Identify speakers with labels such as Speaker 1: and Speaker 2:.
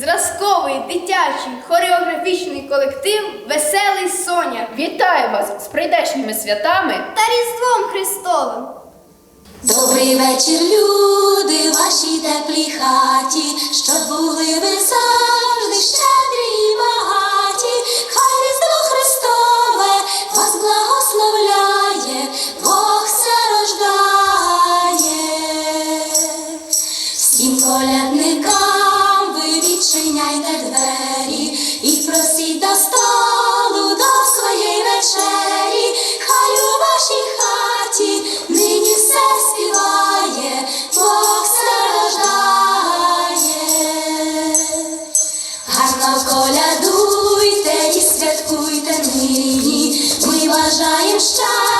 Speaker 1: Зразковий дитячий хореографічний колектив Веселий Соня
Speaker 2: Вітаю вас з прийдешніми святами!
Speaker 1: та Різдвом Христовим.
Speaker 3: Добрий вечір, люди, вашій теплій хаті, щоб були ви завжди щедрі і багаті. Хай Різдво Христове вас благословляє, Бог все рождає. Всім колядникам Гарно колядуйте і святкуйте нині. Ми бажаємо щастя.